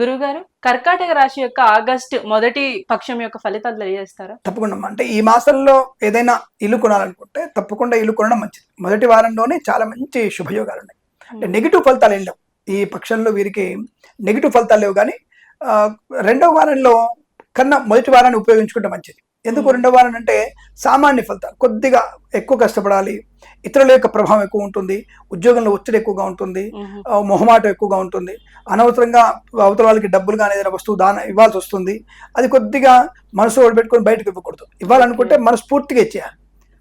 గురుగారు కర్కాటక రాశి యొక్క ఆగస్ట్ మొదటి పక్షం యొక్క ఫలితాలు తెలియజేస్తారా? తప్పకుండా. అంటే ఈ మాసంలో ఏదైనా ఇల్లు కొనాలనుకుంటే తప్పకుండా ఇల్లు కొనడం మంచిది. మొదటి వారంలోనే చాలా మంచి శుభయోగాలు ఉన్నాయి. అంటే నెగిటివ్ ఫలితాలు ఏం లేవు. ఈ పక్షంలో వీరికి నెగిటివ్ ఫలితాలు లేవు కానీ రెండవ వారంలో కన్నా మొదటి వారాన్ని ఉపయోగించుకుంటే మంచిది. ఎందుకు Hmm. రెండవ వారం అంటే సామాన్య ఫలితాలు. కొద్దిగా ఎక్కువ కష్టపడాలి. ఇతరుల యొక్క ప్రభావం ఎక్కువ ఉంటుంది. ఉద్యోగంలో ఒత్తిడి ఎక్కువగా ఉంటుంది. ఆ, మొహమాటం ఎక్కువగా ఉంటుంది. అనవసరంగా అవతల వాళ్ళకి డబ్బులు కానీ ఏదైనా వస్తువు దాన ఇవ్వాల్సి వస్తుంది. అది కొద్దిగా మనసు పెట్టుకొని బయటకు ఇవ్వకూడదు. ఇవ్వాలనుకుంటే మనస్ఫూర్తిగా ఇచ్చేయాలి.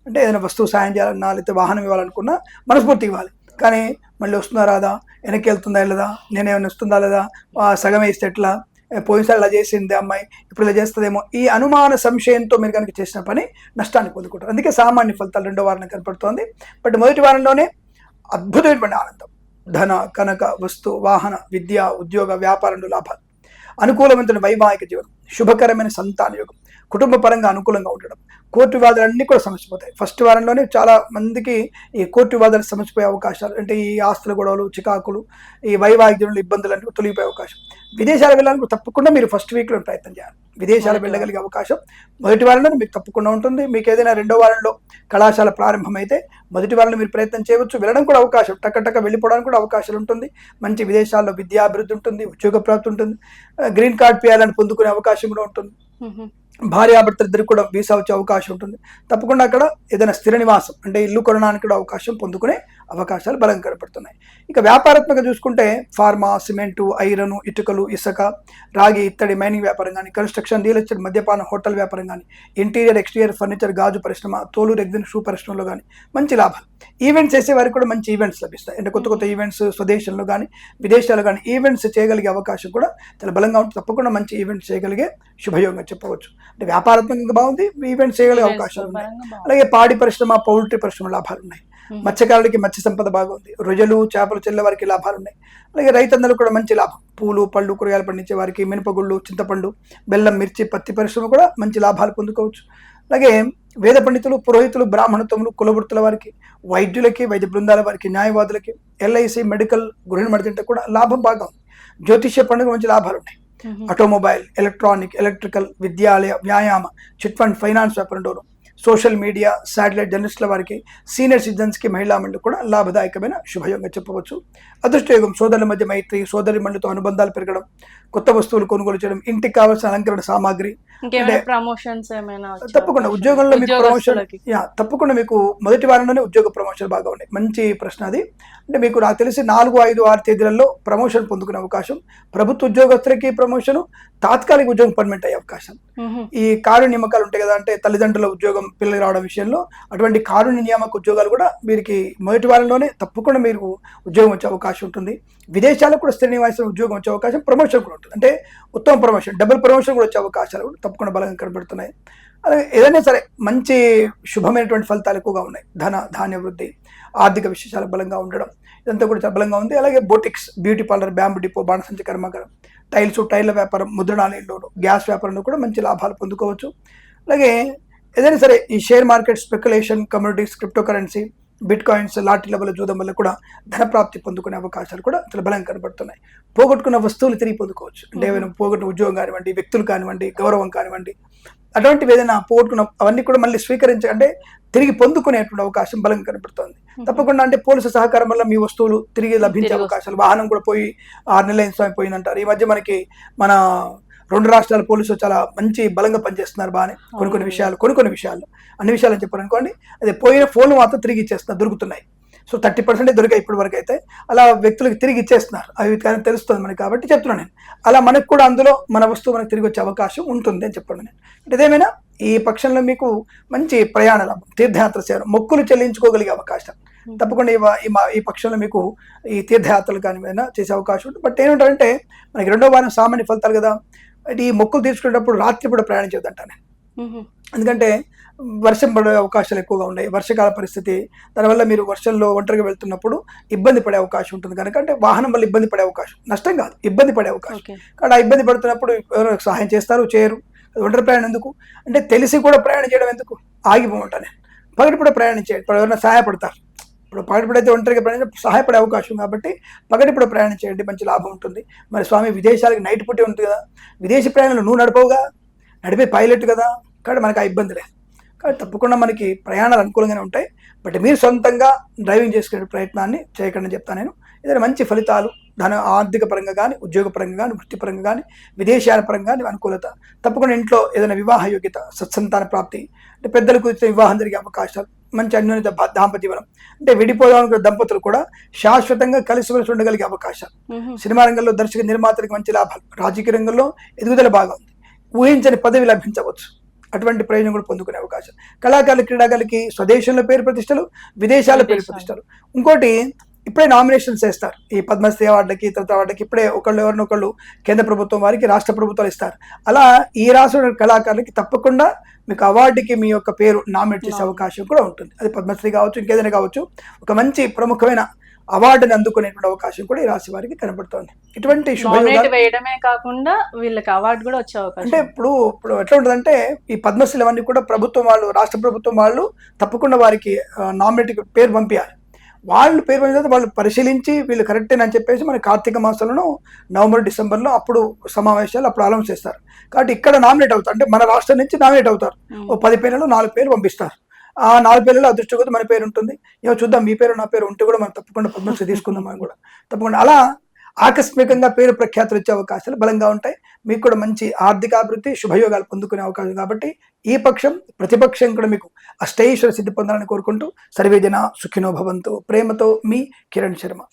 అంటే ఏదైనా వస్తువు సాయం చేయాలన్నా లేకపోతే వాహనం ఇవ్వాలనుకున్నా మనస్ఫూర్తిగా ఇవ్వాలి. కానీ మళ్ళీ వస్తుందా రాదా? వెనక్కి వెళ్తుందా వెళ్ళదా నేనేమైనా వస్తుందా లేదా? సగమే ఇస్తే ఎట్లా? పోయినసారి ఇలా చేసింది అమ్మాయి ఇప్పుడు ఇలా చేస్తుందేమో ఈ అనుమాన సంశయంతో మీరు కనుక చేసిన పని నష్టాన్ని పొందుకుంటారు. అందుకే సామాన్య ఫలితాలు రెండో వారం కనపడుతోంది. బట్ మొదటి వారంలోనే అద్భుతమైనటువంటి ఆనందం. ధన కనక వస్తు వాహన విద్య ఉద్యోగ వ్యాపారంలో లాభాలు. అనుకూలమైన వైవాహిక జీవనం. శుభకరమైన సంతాన యోగం. కుటుంబ పరంగా అనుకూలంగా ఉండడం. కోర్టు వివాదాలన్నీ కూడా సమసిపోతాయి. ఫస్ట్ వారంలోనే చాలా మందికి ఈ కోర్టు వివాదాలు సమసిపోయే అవకాశాలు అంటే ఈ ఆస్తుల గొడవలు చికాకులు ఈ వైవాహిక ఇబ్బందులు అన్నీ తొలగిపోయే అవకాశం. విదేశాలు వెళ్ళాలని తప్పకుండా మీరు ఫస్ట్ వీక్లో ప్రయత్నం చేయాలి. విదేశాలు వెళ్ళగలిగే అవకాశం మొదటి వారంలో మీకు తప్పకుండా ఉంటుంది. మీకు ఏదైనా రెండో వారంలో కళాశాల ప్రారంభమైతే మొదటి వారంలో మీరు ప్రయత్నం చేయవచ్చు. వెళ్ళడం కూడా అవకాశం. టక్క టక్క వెళ్ళిపోవడానికి కూడా అవకాశాలు ఉంటుంది. మంచి విదేశాల్లో విద్యాభివృద్ధి ఉంటుంది ఉద్యోగ ప్రాప్తి ఉంటుంది. గ్రీన్ కార్డ్ పేయాలని పొందుకునే అవకాశం కూడా ఉంటుంది మ్మ్. భార్యాభర్తలిద్దరికి కూడా వీసా వచ్చే అవకాశం ఉంటుంది. తప్పకుండా అక్కడ ఏదైనా స్థిర నివాసం అంటే ఇల్లు కొనడానికి కూడా అవకాశం పొందుకునే అవకాశాలు బలం కనపడుతున్నాయి. ఇక వ్యాపారాత్మక చూసుకుంటే ఫార్మా సిమెంటు ఐరన్ ఇటుకలు ఇసుక రాగి ఇత్తడి మైనింగ్ వ్యాపారం కానీ కన్స్ట్రక్షన్ రియల్ ఎస్టేట్ మద్యపాన హోటల్ వ్యాపారం కానీ ఇంటీరియర్ ఎక్స్టీరియర్ ఫర్నిచర్ గాజు పరిశ్రమ తోలు రెగ్జిన్ షూ పరిశ్రమలో కానీ మంచి లాభం ఈవెంట్స్ చేసే వారికి కూడా మంచి ఈవెంట్స్ లభిస్తాయి. అంటే కొత్త కొత్త ఈవెంట్స్ స్వదేశంలో కానీ విదేశాల్లో కానీ ఈవెంట్స్ చేయగలిగే అవకాశం కూడా చాలా బలంగా ఉంటుంది. తప్పకుండా మంచి ఈవెంట్స్ చేయగలిగే శుభయోగంగా చెప్పవచ్చు. అంటే వ్యాపారాత్మకంగా బాగుంది ఈవెంట్స్ చేయగలిగే అవకాశాలు ఉన్నాయి. అలాగే పాడి పరిశ్రమ పౌల్ట్రీ పరిశ్రమ లాభాలు ఉన్నాయి. మత్స్యకారులకి మత్స్య సంపద బాగుంది. రొయ్యలు చేపలు చెల్లె వారికి లాభాలు ఉన్నాయి. అలాగే రైతన్నలు కూడా మంచి లాభం. పూలు పళ్ళు కూరగాయలు పండించే వారికి మినపగుళ్ళు చింతపండు బెల్లం మిర్చి పత్తి పరిశ్రమ కూడా మంచి లాభాలు పొందుకోవచ్చు. అలాగే వేద పండితులు పురోహితులు బ్రాహ్మణత్వములు కులవృత్తుల వారికి వైద్యులకి వైద్య బృందాల వారికి న్యాయవాదులకి ఎల్ఐసి మెడికల్ గృహిణి మడితింటే కూడా లాభం బాగా ఉంది. జ్యోతిష్య పండుగ మంచి లాభాలు ఉన్నాయి. ಆಟೋಮೊಬೈಲ್ ಎಲೆಕ್ಟ್ರಾನಿಕ್ ಎಲೆಕ್ಟ್ರಿಕಲ್ ವಿದ್ಯಾಲಯ ವ್ಯಾಯಾಮ ಚಿಟ್ ಫಂಡ್ ಫೈನಾನ್ಸ್ ವ್ಯಾಪಾರ సోషల్ మీడియా శాటిలైట్ జర్నలిస్టుల వారికి సీనియర్ సిటిజన్స్కి మహిళా మండలి కూడా లాభదాయకమైన శుభయోగంగా చెప్పవచ్చు అదృష్టయోగం సోదరుల మధ్య మైత్రి సోదరి మండలితో అనుబంధాలు పెరగడం కొత్త వస్తువులు కొనుగోలు చేయడం ఇంటికి కావాల్సిన అలంకరణ సామాగ్రి ప్రమోషన్స్ తప్పకుండా? ఉద్యోగంలో మీకు ప్రమోషన్. యా తప్పకుండా మీకు మొదటి వారంలోనే ఉద్యోగ ప్రమోషన్ బాగా ఉన్నాయి మంచి ప్రశ్న అది అంటే మీకు నాకు తెలిసి నాలుగు ఐదు ఆరు తేదీలలో ప్రమోషన్ పొందుకునే అవకాశం ప్రభుత్వ ఉద్యోగస్తులకి ప్రమోషన్ తాత్కాలిక ఉద్యోగం పర్మనెంట్ అయ్యే అవకాశం. ఈ కారుణ్య నియామకాలు ఉంటాయి కదా అంటే తల్లిదండ్రుల ఉద్యోగం పిల్లలు రావడం విషయంలో అటువంటి కారుణ్య నియామక ఉద్యోగాలు కూడా వీరికి మొదటి వారంలోనే తప్పకుండా మీరు ఉద్యోగం వచ్చే అవకాశం ఉంటుంది. విదేశాలకు కూడా స్థిర నివాసం ఉద్యోగం వచ్చే అవకాశం ప్రమోషన్ కూడా ఉంటుంది. అంటే ఉత్తమ ప్రమోషన్ డబుల్ ప్రమోషన్ కూడా వచ్చే అవకాశాలు కూడా తప్పకుండా బలంగా కనబడుతున్నాయి. అలాగే ఏదైనా సరే మంచి శుభమైనటువంటి ఫలితాలు ఎక్కువగా ఉన్నాయి. ధన ధాన్య వృద్ధి ఆర్థిక విశేషాలు బలంగా ఉండడం ఇదంతా కూడా చాలా బలంగా ఉంది. అలాగే boutiques beauty parlour bamboo depot బాణసంచ కర్మాగారం టైల్స్ టైర్ల వ్యాపారం ముద్రణాలయంలో గ్యాస్ వ్యాపారంలో కూడా మంచి లాభాలు పొందుకోవచ్చు. అలాగే ఏదైనా సరే ఈ share market speculation communities crypto currency bitcoins లాటరీల వల్ల జూదం వల్ల కూడా ధన ప్రాప్తి పొందుకునే అవకాశాలు కూడా చాలా బలంగా కనబడుతున్నాయి. పోగొట్టుకున్న వస్తువులు తిరిగి పొందుకోవచ్చు. అంటే ఏమైనా పోగొట్టిన ఉద్యోగం కానివ్వండి వ్యక్తులు కానివ్వండి గౌరవం కానివ్వండి అటువంటివి ఏదైనా పోగొట్టుకున్న అవన్నీ కూడా మళ్ళీ స్వీకరించ అంటే తిరిగి పొందుకునేటువంటి అవకాశం బలంగా కనబడుతోంది. తప్పకుండా అంటే పోలీసు సహకారం వల్ల మీ వస్తువులు తిరిగి లభించే అవకాశాలు వాహనం కూడా పోయి ఆరు నెలల సమయం పోయిందంటారు. ఈ మధ్య మనకి మన రెండు రాష్ట్రాల పోలీసులు చాలా మంచి బలంగా పనిచేస్తున్నారు బాగానే. కొన్ని కొన్ని. విషయాలు కొన్ని కొన్ని విషయాలు. అన్ని విషయాలు అని చెప్పారు అనుకోండి అదే పోయిన ఫోన్లు మాత్రం తిరిగి ఇచ్చేస్తున్నారు దొరుకుతున్నాయి. సో థర్టీ పర్సెంట్ దొరికాయి ఇప్పటి వరకు అయితే. అలా వ్యక్తులకు తిరిగి ఇచ్చేస్తున్నారు. అవి కానీ తెలుస్తుంది మనకి కాబట్టి చెప్తున్నాను నేను. అలా మనకు కూడా అందులో మన వస్తువు మనకు తిరిగి వచ్చే అవకాశం ఉంటుంది అని చెప్పాను నేను. అంటే ఇదేమైనా ఈ పక్షంలో మీకు మంచి ప్రయాణ లాభం తీర్థయాత్ర చేయడం మొక్కులు చెల్లించుకోగలిగే అవకాశం. తప్పకుండా ఈ ఈ మా ఈ పక్షంలో మీకు ఈ తీర్థయాత్రలు కానీ చేసే అవకాశం ఉంటుంది. బట్ ఏంటంటే మనకి రెండో వారం సామాన్య ఫలితాలు కదా. ఈ మొక్కులు తీసుకునేటప్పుడు రాత్రి కూడా ప్రయాణం మ్మ్. ఎందుకంటే వర్షం పడే అవకాశాలు ఎక్కువగా ఉన్నాయి. వర్షకాల పరిస్థితి దానివల్ల మీరు వర్షంలో ఒంటరిగా వెళ్తున్నప్పుడు ఇబ్బంది పడే అవకాశం ఉంటుంది కనుక అంటే వాహనం వల్ల ఇబ్బంది పడే అవకాశం నష్టం కాదు ఇబ్బంది పడే అవకాశం. కానీ ఆ ఇబ్బంది పడుతున్నప్పుడు ఎవరో సహాయం చేస్తారు? చేయరు. ఒంటరి ప్రయాణం ఎందుకు? అంటే తెలిసి కూడా ప్రయాణం చేయడం ఎందుకు? ఆగిపోమంటా నేను పగటి కూడా ప్రయాణం చేయండి. ఎవరైనా సహాయపడతారు. ఇప్పుడు పగటిపూడైతే ఒంటరిగా ప్రయాణం సహాయపడే అవకాశం కాబట్టి పగటిప్పుడు ప్రయాణం చేయండి మంచి లాభం ఉంటుంది. మరి స్వామి విదేశాలకు నైట్ పుట్టి ఉంటుంది కదా. విదేశీ ప్రయాణాలు నువ్వు నడపవుగా? నడిపే పైలట్ కదా. కాబట్టి మనకు ఆ ఇబ్బంది లేదు. కాబట్టి తప్పకుండా మనకి ప్రయాణాలు అనుకూలంగానే ఉంటాయి. బట్ మీరు సొంతంగా డ్రైవింగ్ చేసుకునే ప్రయత్నాన్ని చేయకండి చెప్తాను నేను. ఏదైనా మంచి ఫలితాలు ధన ఆర్థిక పరంగా కానీ ఉద్యోగ పరంగా కానీ వృత్తిపరంగా కానీ విదేశాల పరంగా కానీ అనుకూలత. తప్పకుండా ఇంట్లో ఏదైనా వివాహ యోగ్యత సత్సంతాన ప్రాప్తి అంటే పెద్దలకు ఇచ్చే వివాహం జరిగే అవకాశాలు మంచి అన్యోన్యత బా- దాంపత్య జీవనం అంటే విడిపోదామనుకున్న దంపతులు కూడా శాశ్వతంగా కలిసిమెలిసి ఉండగలిగే అవకాశాలు. సినిమా రంగంలో దర్శక నిర్మాతలకు మంచి లాభాలు. రాజకీయ రంగంలో ఎదుగుదల బాగా ఉంది. ఊహించని పదవి లభించవచ్చు. అటువంటి ప్రయోజనం కూడా పొందుకునే అవకాశం. కళాకారులు క్రీడాకారులకి స్వదేశంలో పేరు ప్రతిష్టలు విదేశాల పేరు. ప్రతిష్టలు. ఇంకోటి ఇప్పుడే నామినేషన్స్ వేస్తారు ఈ పద్మశ్రీ అవార్డులకి ఇతర అవార్డులకి ఇప్పుడే ఒకళ్ళు ఎవరినొకళ్ళు కేంద్ర ప్రభుత్వం వారికి రాష్ట్ర ప్రభుత్వాలు ఇస్తారు. అలా ఈ రాష్ట్ర కళాకారులకి తప్పకుండా మీకు అవార్డుకి మీ యొక్క పేరు నామినేట్ చేసే అవకాశం కూడా ఉంటుంది. అది పద్మశ్రీ కావచ్చు ఇంకేదైనా కావచ్చు ఒక మంచి ప్రముఖమైన అవార్డుని అందుకునేటువంటి అవకాశం కూడా ఈ రాశి వారికి కనబడుతోంది. ఇటువంటి వేయడమే కాకుండా వీళ్ళకి అవార్డు కూడా వచ్చే అంటే అవకాశం ఇప్పుడు ఇప్పుడు ఎట్లా ఉంటుందంటే ఈ పద్మశ్రీలు అవన్నీ కూడా ప్రభుత్వం వాళ్ళు రాష్ట్ర ప్రభుత్వం వాళ్ళు తప్పకుండా వారికి నామినేట్ పేరు పంపించాలి వాళ్ళు పేరు పంపిన తర్వాత వాళ్ళు పరిశీలించి వీళ్ళు కరెక్టే అని చెప్పేసి మన కార్తీక మాసంలో నవంబర్ డిసెంబర్లో అప్పుడు సమావేశాలు అప్పుడు అనౌన్స్ చేస్తారు. కాబట్టి ఇక్కడ నామినేట్ అవుతారు. అంటే మన రాష్ట్రం నుంచి నామినేట్ అవుతారు. ఓ పది పేర్లలో నాలుగు పేర్లు పంపిస్తారు. ఆ నాలుగు పేర్లలో అదృష్ట కొద్ది మన పేరు ఉంటుంది. ఏమో చూద్దాం మీ పేరు నా పేరు ఉంటే కూడా మనం తప్పకుండా పద్మశ్రీ తీసుకుందాం మనం కూడా. తప్పకుండా. అలా ఆకస్మికంగా పేరు ప్రఖ్యాతులు వచ్చే అవకాశాలు బలంగా ఉంటాయి. మీకు కూడా మంచి ఆర్థికాభివృద్ధి శుభయోగాలు పొందుకునే అవకాశం కాబట్టి ఈ పక్షం ప్రతిపక్షం కూడా మీకు అష్టైశ్వర సిద్ధి పొందాలని కోరుకుంటూ సర్వేజన సుఖినో భవంతు. ప్రేమతో మీ కిరణ్ శర్మ.